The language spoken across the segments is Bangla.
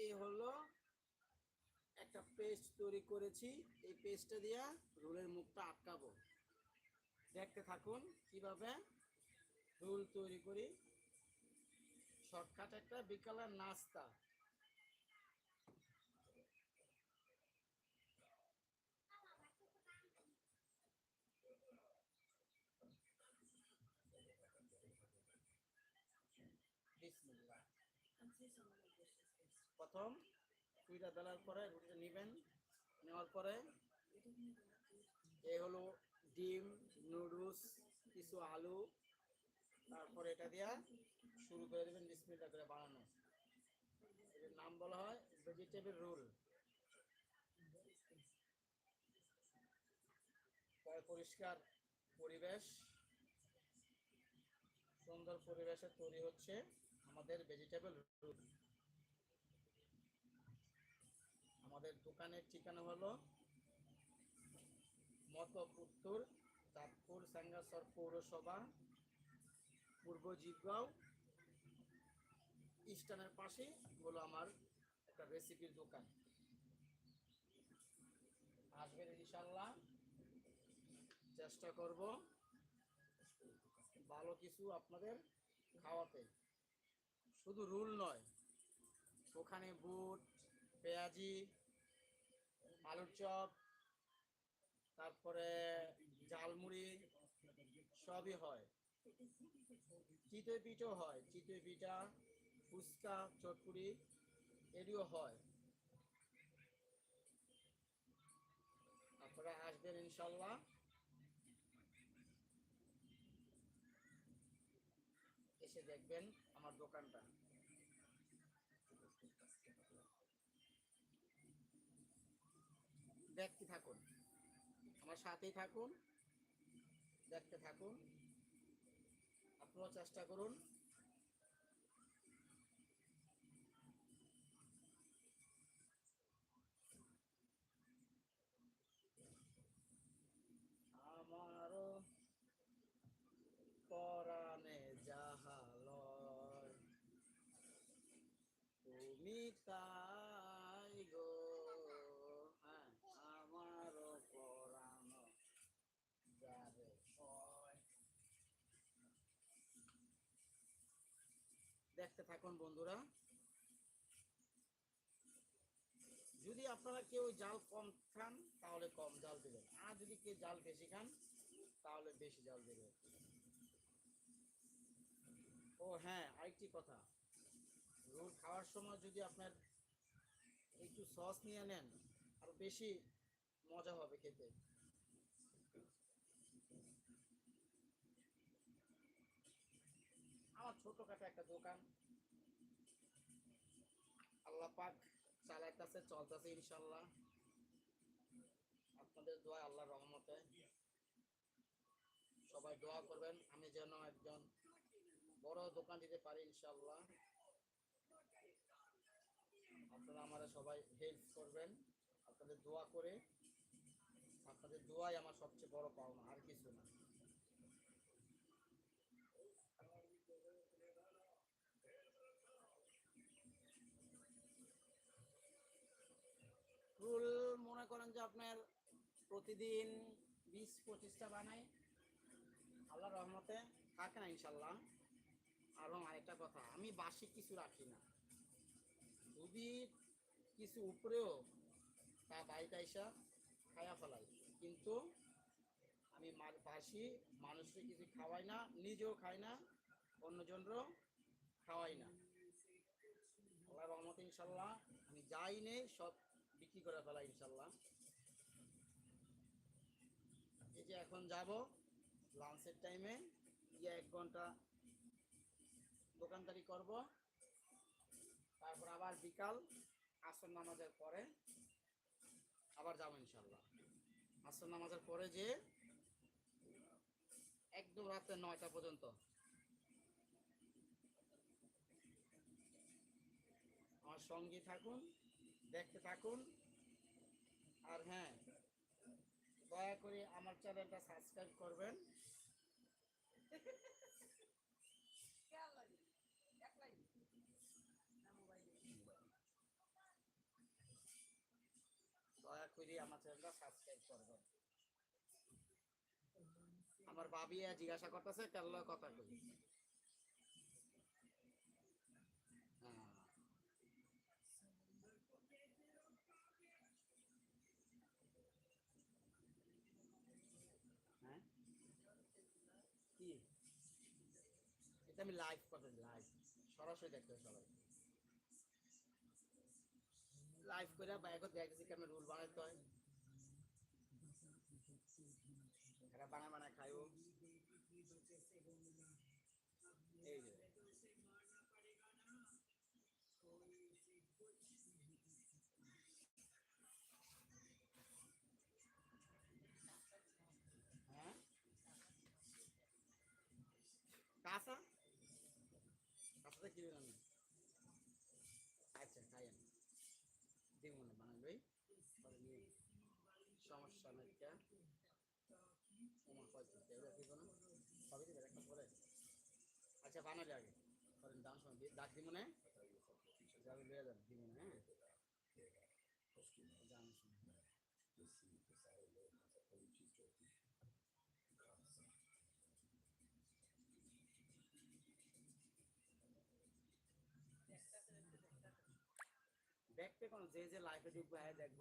এই হলো একটা পেস্ট তৈরি করেছি। এই পেস্টটা দিয়া রোলের মুখটা আটকাবো। দেখতে থাকুন কীভাবে রোল তৈরি করি। শর্টকাট একটা বিকালের নাস্তা। বিসমিল্লাহ। প্রথম সুইটা দেওয়ার পরে রুটিটা নেবেন, নেওয়ার পরে এই হলো ডিম, নুডলস, কিছু আলু, তারপরে এটা দিয়া শুরু করে দেবেন বিসমিল্লা করে বানানো। এর নাম বলা হয় ভেজিটেবল রোল পরে পরিষ্কার পরিবেশ। সুন্দর পরিবেশে তৈরি হচ্ছে আমাদের ভেজিটেবল রোল আমাদের দোকানের ঠিকানা হলো মত উত্তর চাঁদপুর, সাঙ্গাসর পৌরসভা, পূর্ব জীবগাঁও ইস্টানের পাশে হলো আমার একটা রেসিপির দোকান। আসবেন ইনশাল্লাহ। চেষ্টা করব ভালো কিছু আপনাদের খাওয়াতে। শুধু রুল নয়, ওখানে বুট, পেঁয়াজি আলুর চপ, তারপরে ঝালমুড়ি, সবই হয়। চিতই পিঠও হয়, চিতই পিঠা, ফুচকা চটপুরি এটিও হয়। আপনারা আসবেন ইনশাল্লাহ। এসে দেখবেন আমার দোকানটা। দেখতে থাকুন। আমার সাথেই থাকুন, দেখতে থাকুন, আপনারাও চেষ্টা করুন। আমারও পরাণে যাহালয় তুমি তাই গো হ্যাঁ আমারও পরাণ যাবে হয় দেখতে থাকুন, বন্ধুরা। যদি আপনারা কেউ জাল কম খান, তাহলে কম জাল দেবেন। আর যদি কেউ জাল বেশি খান, তাহলে বেশি জাল দেবেন। ও হ্যাঁ আরেকটি কথা। রোল খাওয়ার সময় যদি আপনার একটু সস নিয়ে নেন, আরও বেশি মজা হবে খেতে। ছোটখাটো একটা দোকান। আল্লাহ পাক চালাইতেছে, চলতেছে ইনশাল্লাহ আপনাদের দোয়া আল্লাহ রহমতে। সবাই দোয়া করবেন, আমি যেন একজন বড় দোকান দিতে পারি ইনশাল্লাহ আপনারা আমারা সবাই হেল্প করবেন, আপনাদের দোয়া করে। আপনাদের দোয়াই আমার সবচেয়ে বড় পাওনা, আর কিছু না রুল মনে করেন যে আপনার প্রতিদিন বিশ পঁচিশটা বানাই। আল্লাহ রহমতে থাকে না ইনশাল্লাহ। আর আরেকটা কথা, আমি বাসি কিছু রাখি না। যদি কিছু উপরেও তা বাড়িতে আইসা খায়া ফেলাই, কিন্তু আমি বাসি মানুষকে কিছু খাওয়াই না, নিজেও খাই না, অন্যজনেরও খাওয়াই না। আল্লাহ রহমত ইনশাল্লাহ আমি যাই নেই, সব বিক্রি করে ফেলাই ইনশাল্লাহ। যে এখন যাব লাঞ্চের টাইমে গিয়ে এক ঘণ্টা দোকানদারি করব। তারপর আবার বিকাল, আসর নামাজের পরে আবার যাব ইনশাল্লাহ আসর নামাজের পরে যে একদম রাতে নয়টা পর্যন্ত আমার সঙ্গে থাকুন, দেখতে থাকুন। আর হ্যাঁ দয়া করে আমার চ্যানেলটা সাবস্ক্রাইব করবেন। দয়া করে আমার চ্যানেলটা সাবস্ক্রাইব করবেন। আমার বাবি জিজ্ঞাসা করতেছে কেন কথা কই আমি লাইভ লাইভ সরাসরি দেখতে সবাই। লাইভ করে কেন রুল বানাইতে হয়। এরা বানায় বানায় খাইও এই যে। হ্যাঁ? কাঁচা? আচ্ছা খাই আমি দিব বানাই পরে নিয়ে সমস্যা নাই কে তোমার কয়টা দেবে দিব না সবই দিবে পরে আচ্ছা বানালে আগে। পরে দাম ডাক দিব না। যাবে লয়ে যাবে দিব না হ্যাঁ জানি শুনে কোন যে যে লাইফে ঢুকবে আয় দেখব।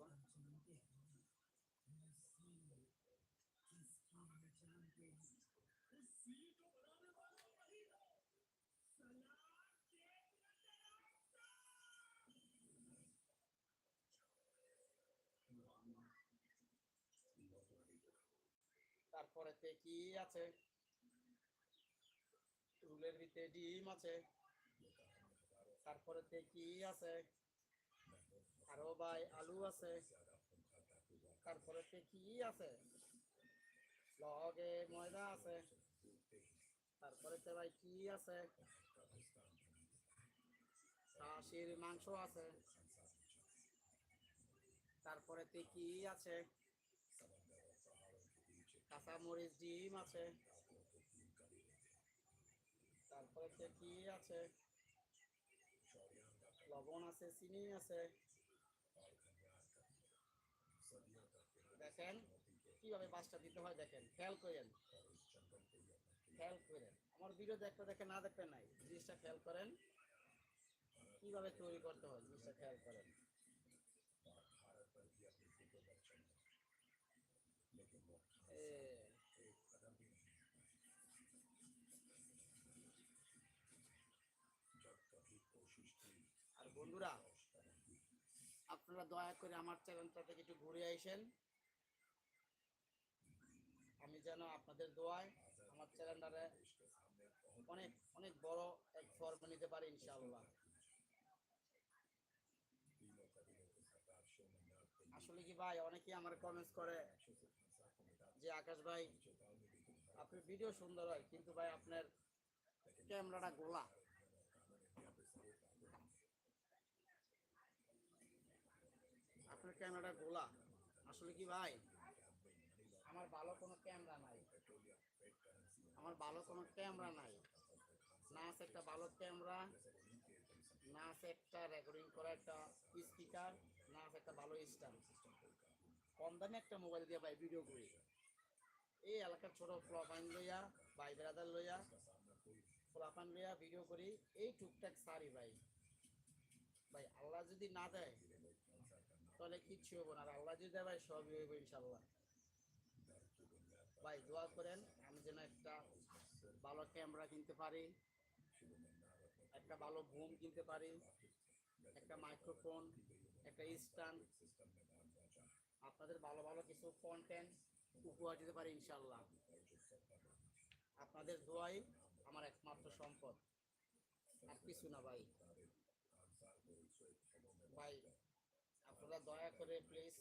তারপরে কি আছে? রুলের ভিতরে ডিম আছে। তারপরে কি আছে? আরও ভাই আলু আছে। তারপরে কি আছে। লগে ময়দা আছে। তারপরে ভাই কি আছে? খাসির মাংস আছে। তারপরে কি আছে। কাঁচা মরিচ ডিম আছে। তারপরে কি আছে। লবণ আছে, চিনি আছে। দেখেন, কীভাবে মাছটা দিতে হয় দেখেন, খেয়াল করেন খেয়াল করেন। আমার ভিডিও দেখতে দেখে না দেখতে নাই, জিনিসটা খেয়াল করেন, কীভাবে তৈরি করতে হয় জিনিসটা খেয়াল করেন। আর বন্ধুরা, আপনারা দয়া করে আমার চ্যানেলটা থেকে একটু ঘুরে আইসেন আমি যেন আপনাদের দোয়ায়, আমার চ্যানেলটারে অনেক অনেক বড় এক ফর্ম নিতে পারি, ইনশাআল্লাহ। আসলে কি ভাই, অনেকেই আমার কমেন্টস করে যে, আকাশ ভাই, আপনার ভিডিও সুন্দর হয়, কিন্তু ভাই আপনার ক্যামেরাটা গোলা। আপনার ক্যামেরাটা গোলা। আসলে কি ভাই আমার ভালো কোনো ক্যামেরা নাই। আমার ভালো কোনো ক্যামেরা নাই। না আছে একটা ভালো ক্যামেরা, না আছে একটা রেকর্ডিং করা একটা স্পিকার না আছে একটা ভালো কম দামে একটা মোবাইল দিয়ে ভাই ভিডিও করি। এই এলাকার ছোট ফ্লপাইন লইয়া, ভাই ব্রাদার লইয়া ফ্লপাইন লইয়া ভিডিও করি। এই টুকটাক সারি ভাই। ভাই আল্লাহ যদি না দেয়, তাহলে কিচ্ছু হব না। আল্লাহ যদি দেয় ভাই সবই হইব ইনশাল্লাহ ভাই, দোয়া করেন, আমি যেন একটা ভালো ক্যামেরা কিনতে পারি, একটা ভালো ঘুম কিনতে পারি, একটা মাইক্রোফোন একটা স্ট্যান্ড আপনাদের ভালো ভালো কিছু কন্টেন্ট উপহার দিতে পারি ইনশাল্লাহ আপনাদের দোয়াই আমার একমাত্র সম্পদ। আর কিছু না ভাই। ভাই, আপনারা দয়া করে প্লিজ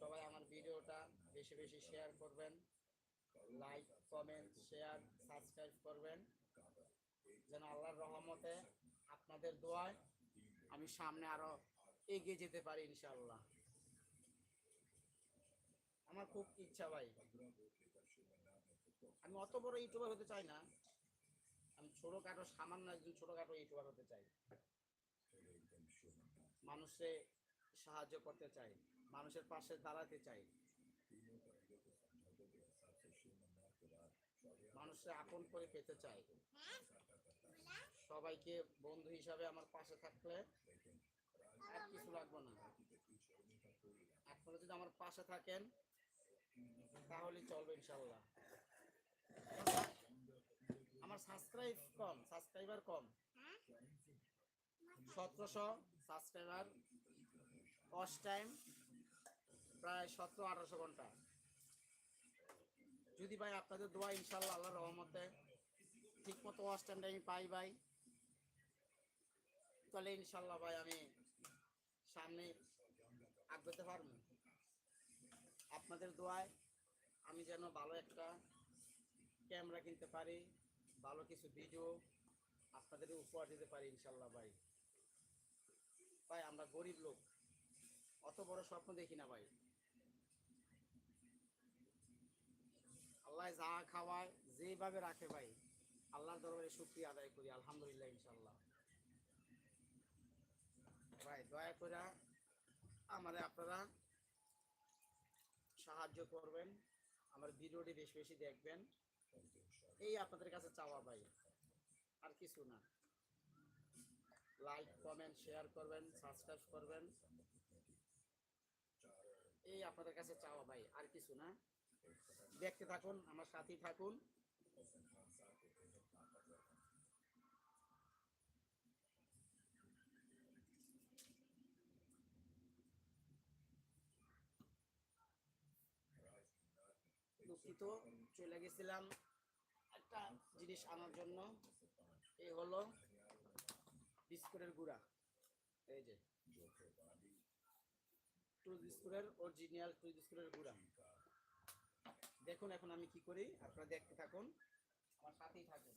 সবাই আমার ভিডিওটা বেশি বেশি শেয়ার করবেন লাইক কমেন্ট শেয়ার সাবস্ক্রাইব করবেন। যেন আল্লাহর রহমতে আপনাদের দোয়ায় আমি সামনে আরও এগিয়ে যেতে পারি ইনশাআল্লাহ। আমার খুব ইচ্ছা ভাই। আমি অত বড় ইউটিউবার হতে চাই না। আমি ছোটখাটো, সামান্য একজন ছোটখাটো ইউটিউবার হতে চাই। মানুষে সাহায্য করতে চাই, মানুষের পাশে দাঁড়াতে চাই। মানুষকে আপন করে পেতে চাই সবাইকে বন্ধু হিসাবে আমার পাশে থাকলে আর কিছু লাগবে না। আপনারা যদি আমার পাশে থাকেন, তাহলে চলবে ইনশাল্লাহ আমার সাবস্ক্রাইব কম সাবস্ক্রাইবার কম। সতেরোশো সাবস্ক্রাইবার ওয়াচ টাইম প্রায় সতেরো আঠারোশো ঘণ্টা। যদি ভাই আপনাদের দোয়া ইনশাল্লাহ আল্লাহর রহমতে ঠিক মতো টাইমটা আমি পাই ভাই, তাহলে ইনশাল্লাহ ভাই আমি সামনে আগাতে পারব। আপনাদের দোয়ায় আমি যেন ভালো একটা ক্যামেরা কিনতে পারি, ভালো কিছু ভিডিও আপনাদের উপহার দিতে পারি ইনশাল্লাহ ভাই। ভাই, আমরা গরিব লোক, অত বড় স্বপ্ন দেখি না ভাই। আল্লাহ যা খাওয়ায়, যেভাবে রাখে ভাই, আল্লাহর দরবারে শুক্রিয়া আদায় করি, আলহামদুলিল্লাহ ইনশাল্লাহ ভাই, দয়া করে আমারে আপনারা সাহায্য করবেন, আমার ভিডিওটি বেশি বেশি দেখবেন। এই আপনাদের কাছে চাওয়া ভাই, আর কিছু না। লাইক কমেন্ট শেয়ার করবেন সাবস্ক্রাইব করবেন। এই আপনাদের কাছে চাওয়া ভাই, আর কিছু না। দেখতে থাকুন, আমার সাথে থাকুন। দুঃখিত, চলে গেছিলাম। একটা জিনিস আনার জন্য এই হলো বিস্কুটের গুঁড়া। এই যে টু বিস্কুটের অরিজিনাল টু বিস্কুটের গুঁড়া। দেখুন এখন আমি কি করি, আপনারা দেখতে থাকুন, আমার সাথেই থাকুন।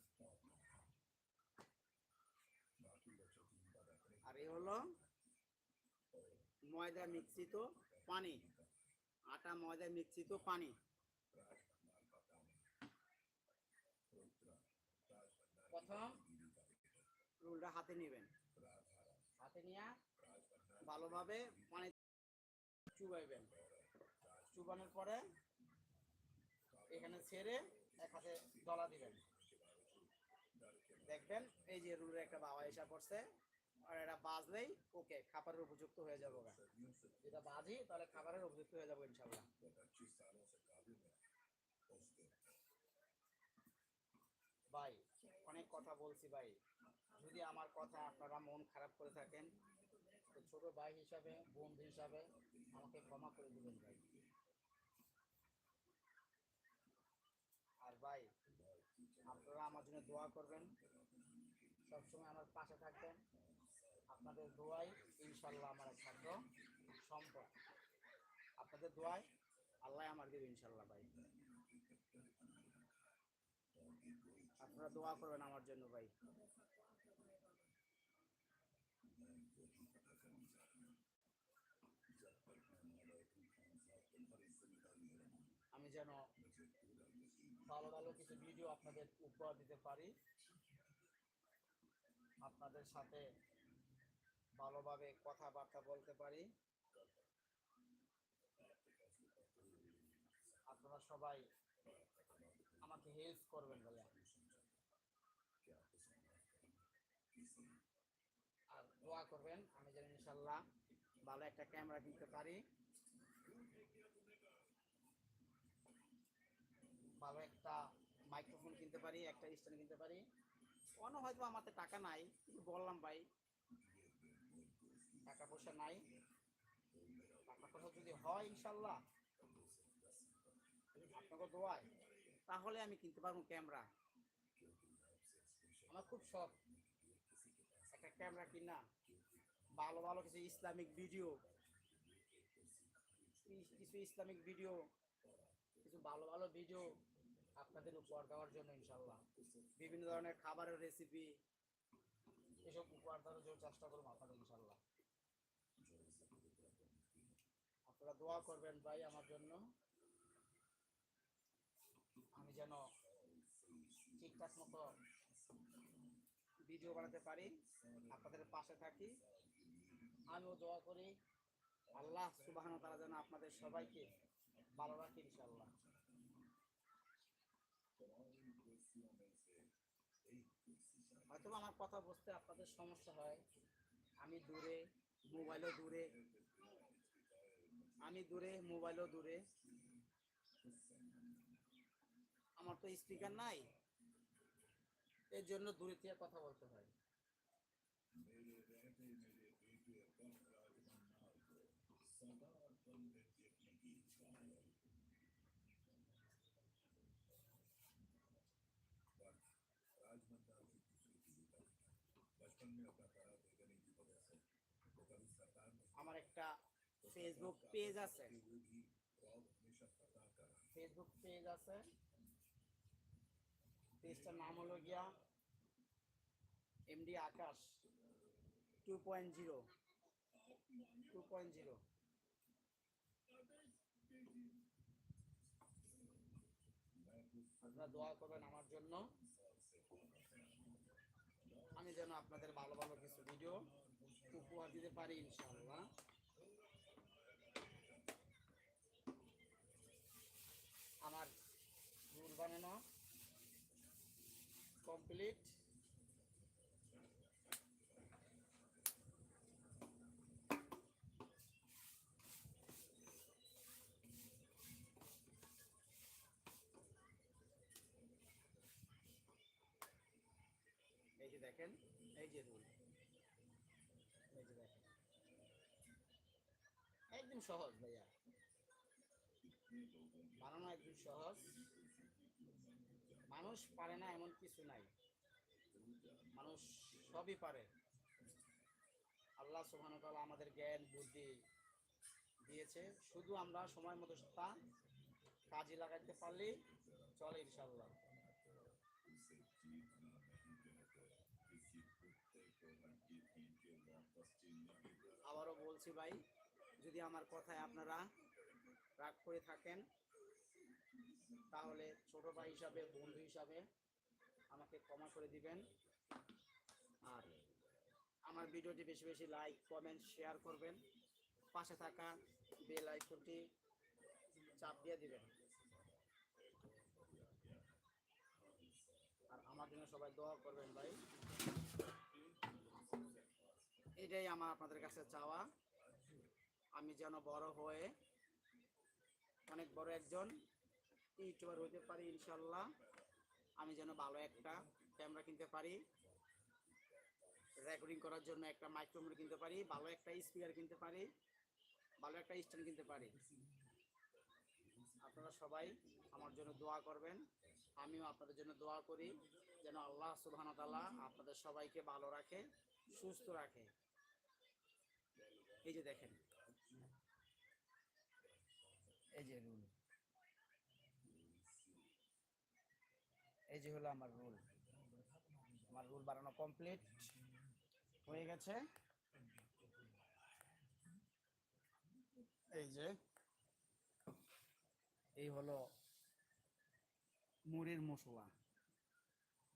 আর এই হলো ময়দা মিশ্রিত পানি, আটা, ময়দা মিশ্রিত পানি। প্রথম রুলটা হাতে নেবেন। হাতে নিয়ে ভালোভাবে পানি চুবাইবেন। চুবানোর পরে এখানে ছেড়ে এক হাতে ডলা দিবেন। দেখবেন, এই যে রুলের একটা বাবা এসে পড়ছে, আর এটা বাজলেই ওকে খাবারের উপযুক্ত হয়ে যাব যেটা বাজি, তাহলে খাবারের উপযুক্ত হয়ে যাব ইনশাল্লাহ ভাই, অনেক কথা বলছি ভাই। যদি আমার কথা আপনারা মন খারাপ করে থাকেন, তো ছোট ভাই হিসাবে বন্ধু হিসাবে আমাকে ক্ষমা করে দিবেন ভাই আর ভাই, আপনারা আমার জন্য দোয়া করবেন। সবসময় আমার পাশে থাকবেন। আপনাদের দোয়াই ইনশাল্লাহ আমার খাদ্য সম্পদ। আপনাদের দোয়াই আল্লাহ আমার দেবে ইনশাল্লাহ ভাই। আপনারা দোয়া করবেন আমার জন্য ভাই। আমি যেন ভিডিও আপনাদের উপহার দিতে পারি। আপনাদের সাথে ভালোভাবে কথাবার্তা বলতে পারি। আপনারা সবাই আমাকে হেল্প করবেন বলে আর দোয়া করবেন, আমি যেন ইনশাল্লাহ ভালো একটা ক্যামেরা কিনতে পারি। ভালো একটা মাইক্রোফোন কিনতে পারি, একটা স্ট্যান্ড কিনতে পারি। অন্য হয়তো আমার টাকা নাই, কিন্তু বললাম, ভাই, টাকা পয়সা নাই। টাকা পয়সা যদি হয়, ইনশাল্লাহ। আপনাকে দোয়ায় তাহলে আমি কিনতে পারব ক্যামেরা। আমার খুব শখ, একটা ক্যামেরা কিনা। ভালো ভালো কিছু ইসলামিক ভিডিও। কিছু ইসলামিক ভিডিও, কিছু ভালো ভালো ভিডিও। আপনাদের উপহার দেওয়ার জন্য ইনশাল্লাহ বিভিন্ন ধরনের খাবারের রেসিপি এসব উপহার দেওয়ার জন্য চেষ্টা করব আপনাদের ইনশাল্লাহ আপনারা দোয়া করবেন ভাই আমার জন্য। আমি যেন ঠিকঠাক মতো ভিডিও বানাতে পারি, আপনাদের পাশে থাকি। আমিও দোয়া করি। আল্লাহ সুবাহ তারা যেন আপনাদের সবাইকে ভালো রাখে ইনশাল্লাহ হয়তো আমার কথা বুঝতে আপনাদের সমস্যা হয়। আমি দূরে, মোবাইলও দূরে। আমি দূরে, মোবাইলও দূরে। আমার তো স্পিকার নাই। এর জন্য দূরে থেকে কথা বলতে হয়। আমার একটা ফেসবুক পেজ আছে। ফেসবুক পেজ আছে। পেজটার নাম হলো গিয়া MD Akash two point zero two point zero আপনারা দোয়া করবেন আমার জন্য। আমি যেন আপনাদের ভালো ভালো কিছু ভিডিও উপহার দিতে পারি, ইনশাআল্লাহ। আমার ভুল বানানো কমপ্লিট দেখেন, এই যে রুল। এই যে দেখেন। একদম সহজ ভাইয়া। বানানো একদম সহজ। মানুষ পারে না এমন কিছু নাই। মানুষ সবই পারে। আল্লাহ তাআলা আমাদের জ্ঞান, বুদ্ধি দিয়েছে। শুধু আমরা সময় মতো তা কাজে লাগাইতে পারলেই চলে ইনশাল্লাহ আবারও বলছি ভাই, যদি আমার কথায় আপনারা রাগ করে থাকেন, তাহলে ছোট ভাই হিসাবে, বন্ধু হিসাবে আমাকে ক্ষমা করে দিবেন। আর আমার ভিডিওটি বেশি বেশি লাইক, কমেন্ট, শেয়ার করবেন। পাশে থাকা বেল আইকনটি চাপ দিয়ে দিবেন। আর আমার জন্য সবাই দোয়া করবেন ভাই। এটাই আমার আপনাদের কাছে চাওয়া। আমি যেন বড় হয়ে অনেক বড় একজন ইউটিউবার হতে পারি ইনশাল্লাহ আমি যেন ভালো একটা ক্যামেরা কিনতে পারি রেকর্ডিং করার জন্য একটা মাইক্রোফোন কিনতে পারি, ভালো একটা স্পিকার কিনতে পারি, ভালো একটা স্ট্যান্ড কিনতে পারি। আপনারা সবাই আমার জন্য দোয়া করবেন। আমিও আপনাদের জন্য দোয়া করি, যেন আল্লাহ ওয়া আপনাদের সবাইকে ভালো রাখে, সুস্থ রাখে। এই যে দেখেন এই যে রুল এই যে হলো আমার রুল আমার রুল বানানো কমপ্লিট হয়ে গেছে। এই যে। এই হলো মুড়ির মশলা।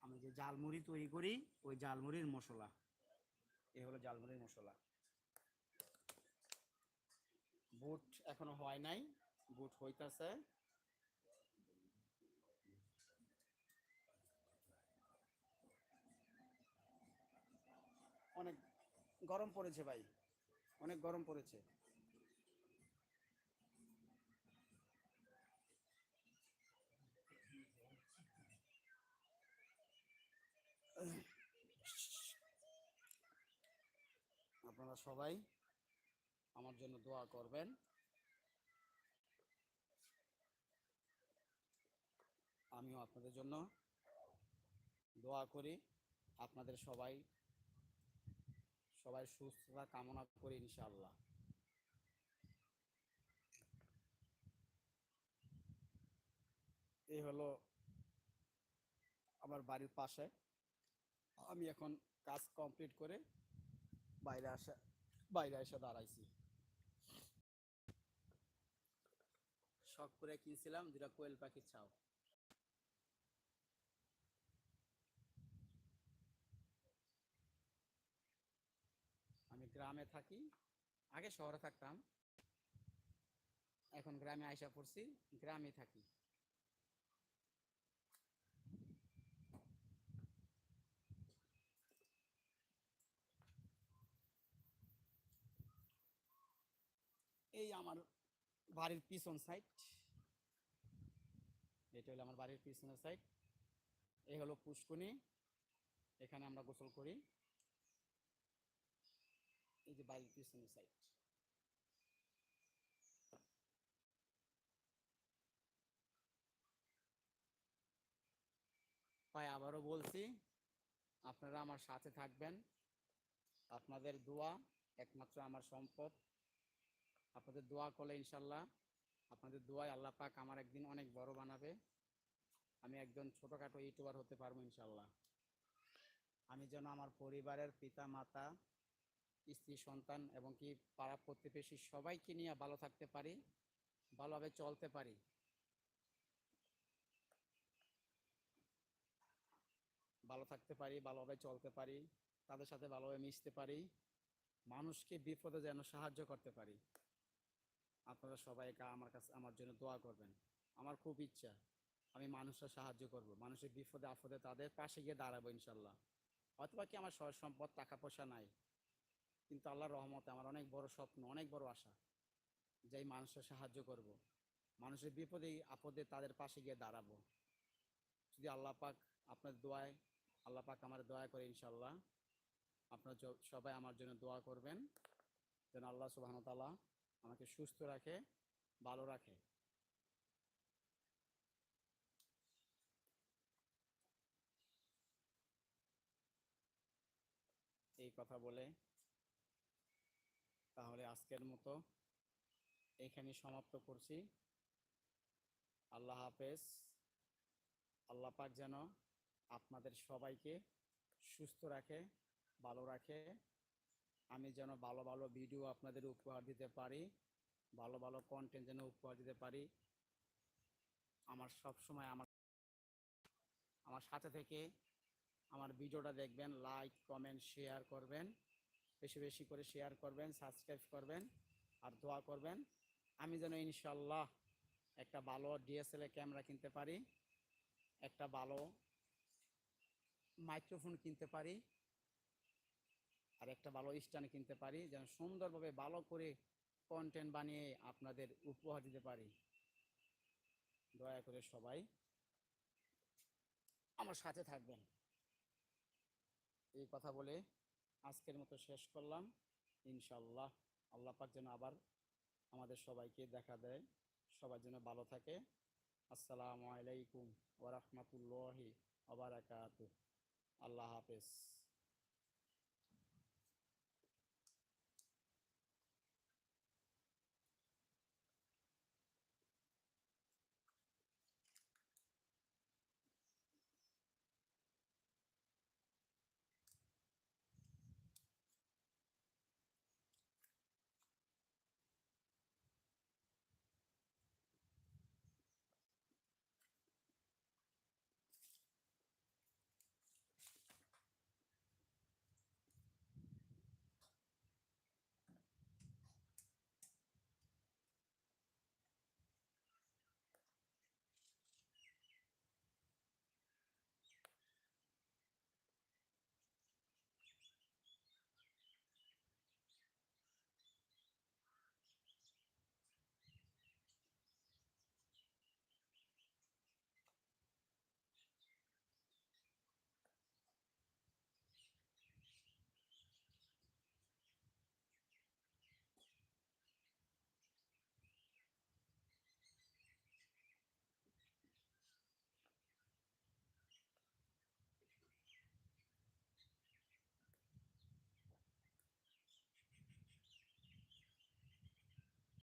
আমি যে জালমুড়ি তৈরি করি, ওই জালমুড়ির মশলা। এই হলো জালমুড়ির মশলা। বুট এখনও হয় নাই। বুট হইতাছে। অনেক গরম পড়েছে ভাই, অনেক গরম পড়েছে। আপনারা সবাই আমার জন্য দোয়া করবেন। আমিও আপনাদের জন্য দোয়া করি। আপনাদের সবাই সবাই সুস্থতা কামনা করি ইনশাআল্লাহ। এই হলো আমার বাড়ির পাশে। আমি এখন কাজ কমপ্লিট করে বাইরে আসা, বাইরে এসে দাঁড়াইছি। শখ করে কিনছিলাম দুটা কোয়েল পাখির ছাও গ্রামে থাকি। আগে শহরে থাকতাম। এখন গ্রামে আইসা পড়ছি, গ্রামে থাকি। এই আমার বাড়ির পিছন সাইড এটা হলো আমার বাড়ির পিছনের সাইড এই হলো পুষ্কুনি এখানে আমরা গোসল করি। ভাই, আবারও বলছি, আপনারা আমার সাথে থাকবেন। আপনাদের দোয়া একমাত্র আমার সম্পদ। আপনাদের দোয়া করলে ইনশাল্লাহ, আপনাদের দোয়ায় আল্লাহ পাক আমার একদিন অনেক বড় বানাবে। আমি একজন ছোটখাটো ইউটিউবার হতে পারব ইনশাল্লাহ। আমি যেন আমার পরিবারের পিতা মাতা স্ত্রী, সন্তান এবং কি পাড়া প্রতিবেশী সবাইকে নিয়ে ভালো থাকতে পারি, ভালোভাবে চলতে পারি। ভালো থাকতে পারি, ভালোভাবে চলতে পারি, তাদের সাথে ভালোভাবে মিশতে পারি, মানুষকে বিপদে যেন সাহায্য করতে পারি। আপনারা সবাই আমার কাছে, আমার জন্য দোয়া করবেন। আমার খুব ইচ্ছা, আমি মানুষের সাহায্য করব। মানুষের বিপদে আপদে তাদের পাশে গিয়ে দাঁড়াবো ইনশাল্লাহ। অথবা কি আমার সম্পদ, টাকা পয়সা নাই। কিন্তু আল্লাহর রহমতে আমার অনেক বড় স্বপ্ন, অনেক বড় আশা যে মানুষের সাহায্য করব। মানুষের বিপদে, আপদে তাদের পাশে গিয়ে দাঁড়াবো। যদি আল্লাহ পাক আপনার দোয়ায়, আল্লাহ পাক আমার দোয়া করে ইনশাল্লাহ আপনার সবাই আমার জন্য দোয়া করবেন। যেন আল্লাহ সুবাহন তাআলা আমাকে সুস্থ রাখে, ভালো রাখে। এই কথা বলে তাহলে আজকের মতো এখানে সমাপ্ত করছি। আল্লাহ হাফেজ। আল্লাহ পাক যেন আপনাদের সবাইকে সুস্থ রাখে, ভালো রাখে। আমি যেন ভালো ভালো ভিডিও আপনাদের উপহার দিতে পারি, ভালো ভালো কন্টেন্ট যেন উপহার দিতে পারি। আমার সব সময় আমার আমার সাথে থেকে আমার ভিডিওটা দেখবেন লাইক কমেন্ট শেয়ার করবেন। বেশি বেশি করে শেয়ার করবেন সাবস্ক্রাইব করবেন আর দোয়া করবেন। আমি যেন ইনশাল্লাহ একটা ভালো ডিএসএলআর ক্যামেরা কিনতে পারি, একটা ভালো মাইক্রোফোন কিনতে পারি আর একটা ভালো স্ট্যান্ড কিনতে পারি, যেন সুন্দরভাবে ভালো করে কন্টেন্ট বানিয়ে আপনাদের উপহার দিতে পারি। দয়া করে সবাই আমার সাথে থাকবেন। এই কথা বলে আজকের মতো শেষ করলাম। ইনশাল্লাহ আল্লাহ পাক যেন আবার আমাদের সবাইকে দেখা দেয় সবার যেন ভালো থাকে। আসসালামু আলাইকুম ওরহমতুল্লাহি আবার আল্লাহ হাফেজ।